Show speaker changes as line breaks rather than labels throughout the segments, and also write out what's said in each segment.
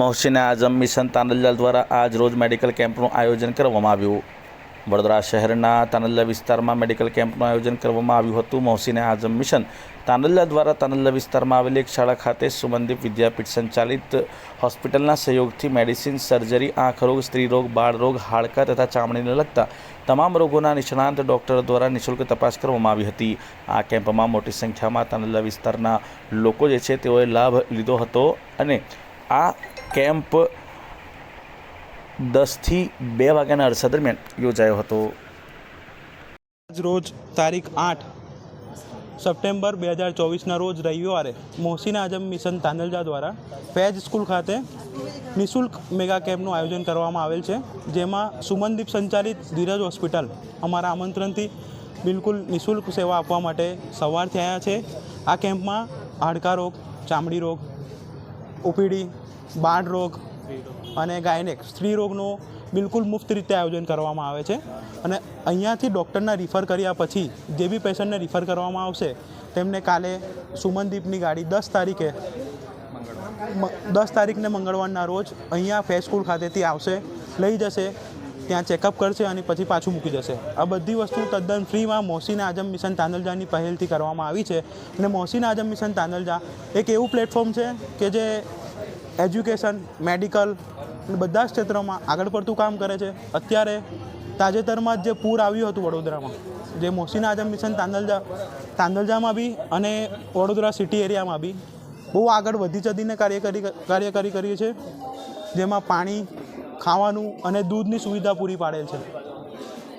Mohsin Azam mission તાનલજા દ્વારા આજ રોજ મેડિકલ કેમ્પનું આયોજન કરવામાં આવ્યું. વડોદરા શહેરના તાનલ્લા વિસ્તારમાં મેડિકલ કેમ્પનું આયોજન કરવામાં આવ્યું હતું. મોહસિન આઝમ મિશન તાનલ્લા દ્વારા તાનલ્લા વિસ્તારમાં આવેલી એક શાળા ખાતે સુમનદીપ વિદ્યાપીઠ સંચાલિત હોસ્પિટલના સહયોગથી મેડિસિન, સર્જરી, આંખ રોગ, સ્ત્રી રોગ, બાળ રોગ, હાડકા તથા ચામડીને લગતા તમામ રોગોના નિષ્ણાંત ડૉક્ટરો દ્વારા નિઃશુલ્ક તપાસ કરવામાં આવી હતી. આ કેમ્પમાં મોટી સંખ્યામાં તાનલ્લા વિસ્તારના લોકો જે છે તેઓએ લાભ લીધો હતો અને આ કેમ્પ દસથી બે વાગ્યાના અરસા દરમિયાન યોજાયો હતો.
આજ રોજ તારીખ આઠ સપ્ટેમ્બર બે હજાર ચોવીસના રોજ રવિવારે મોહસિન આઝમ મિશન તાંદલજા દ્વારા ફેજ સ્કૂલ ખાતે નિઃશુલ્ક મેગા કેમ્પનું આયોજન કરવામાં આવેલ છે, જેમાં સુમનદીપ સંચાલિત ધીરજ હોસ્પિટલ અમારા આમંત્રણથી બિલકુલ નિઃશુલ્ક સેવા આપવા માટે સવાર થયા છે. આ કેમ્પમાં હાડકા રોગ, ચામડી રોગ, ઓપીડી બાળ રોગ અને ગાયનેક સ્ત્રી રોગનું બિલકુલ મુફ્ત રીતે આયોજન કરવામાં આવે છે. અને અહીંયાથી ડૉક્ટરના રિફર કર્યા પછી જે બી પેશન્ટને રિફર કરવામાં આવશે, તેમને કાલે સુમનદીપની ગાડી દસ તારીખે દસ તારીખને મંગળવારના રોજ અહીંયા ફેસ સ્કૂલ ખાતેથી આવશે, લઈ જશે, ત્યાં ચેકઅપ કરશે અને પછી પાછું મૂકી જશે. આ બધી વસ્તુ તદ્દન ફ્રીમાં મોહસિન આઝમ મિશન તાંદલજાની પહેલથી કરવામાં આવી છે. અને મોહસિન આઝમ મિશન તાંદલજા એક એવું પ્લેટફોર્મ છે કે જે એજ્યુકેશન, મેડિકલ બધા જ ક્ષેત્રોમાં આગળ પડતું કામ કરે છે. અત્યારે તાજેતરમાં જ જે પૂર આવ્યું હતું વડોદરામાં, જે મોહસિન આઝમ મિશન તાંદલજા, તાંદલજામાં બી અને વડોદરા સિટી એરિયામાં બી બહુ આગળ વધી ચડીને કાર્ય કરી કાર્યકારી કરીએ છે. જેમાં પાણી, ખાવાનું અને દૂધની સુવિધા પૂરી પાડેલ છે.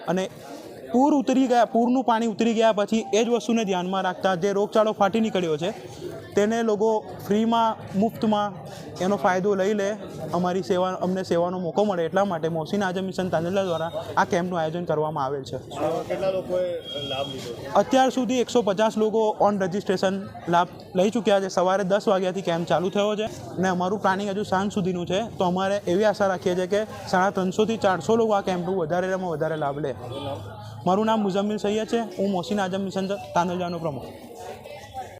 અને પૂર ઉતરી ગયા પૂરનું પાણી ઉતરી ગયા પછી એ જ વસ્તુને ધ્યાનમાં રાખતા જે રોગચાળો ફાટી નીકળ્યો છે તેને લોકો ફ્રીમાં મુફ્તમાં એનો ફાયદો લઈ લે અમારી સેવા અમને સેવાનો મોકો મળે એટલા માટે મોહસિન આઝમ મિશન તાંદેલા દ્વારા આ કેમ્પનું આયોજન કરવામાં આવેલ છે. અત્યાર સુધી એકસો પચાસ લોકો ઓન રજિસ્ટ્રેશન લાભ લઈ ચૂક્યા છે. સવારે દસ વાગ્યાથી કેમ્પ ચાલુ થયો છે અને અમારું પ્લાનિંગ હજુ સાંજ સુધીનું છે. તો અમારે એવી આશા રાખીએ છીએ કે સાડા ત્રણસોથી ચારસો લોકો આ કેમ્પનું વધારેમાં વધારે લાભ લે. મારું નામ મુઝમ્મિલ સૈયદ છે. હું મોહસિન આઝમ મિશન તાનલજાનો પ્રમુખ.